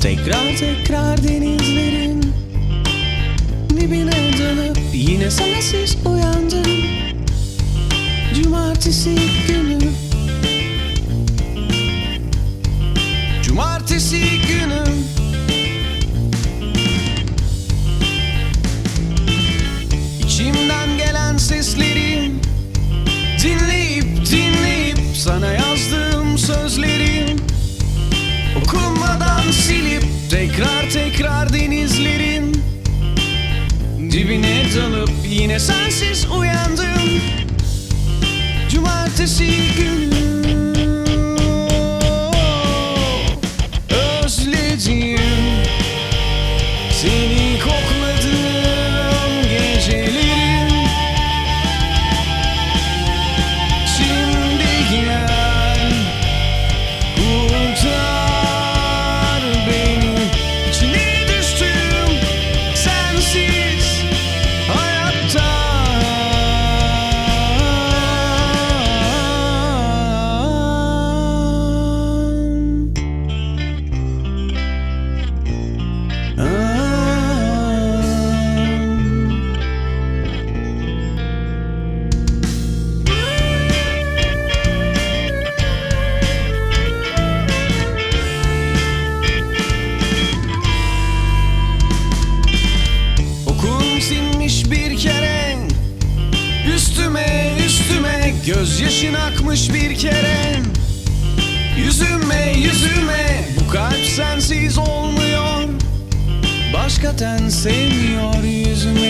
Tekrar tekrar denizlerin Dibine dalıp yine sensiz uyandım Cumartesi günü. Cumartesi günü. İçimden gelen sesleri Dinleyip dinleyip sana Dibine dalıp yine sensiz uyandım Cumartesi günü Gözyaşın akmış bir kere. Yüzüme yüzüme. Bu kalp sensiz olmuyor. Başka ten sevmiyor Yüzüme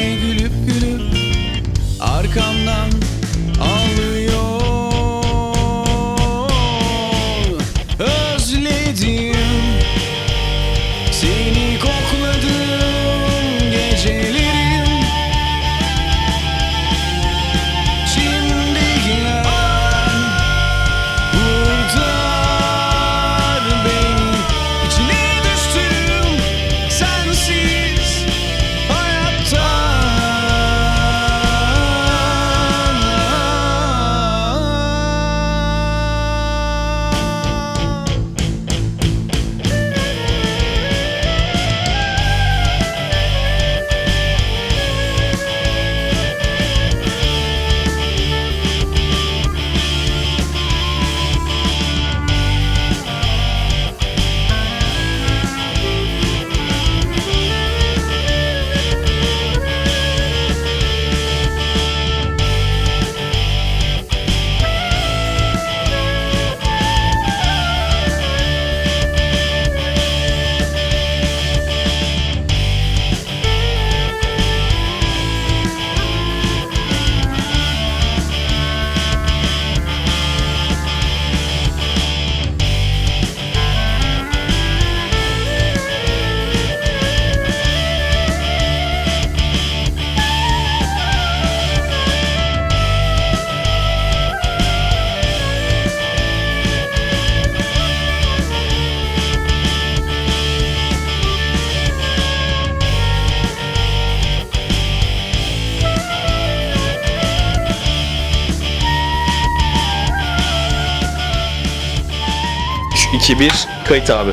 2 1 kayıt abi.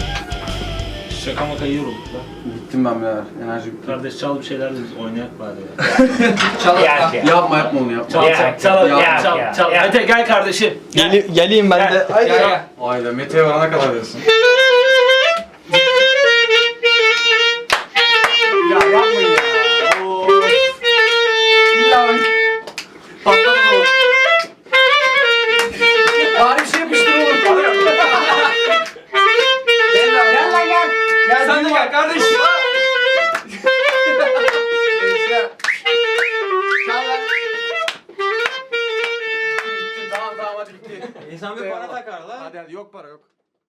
Şaka maka iyi olduk lan. Gittim ben birader. Enerji bitti. Kardeş çal bir şeyler de biz oynayak bari ya. Çal, Yak ya. yapma yapma onu yapma. Çal çal çal ya, çal çal ya, çal. ya. Hadi gel kardeşim. Gel. Gel, geleyim ben de. Haydi. Hayda Mete'ye varana kadar diyorsun. İnsan bir para takar lan. Hadi hadi yok para yok.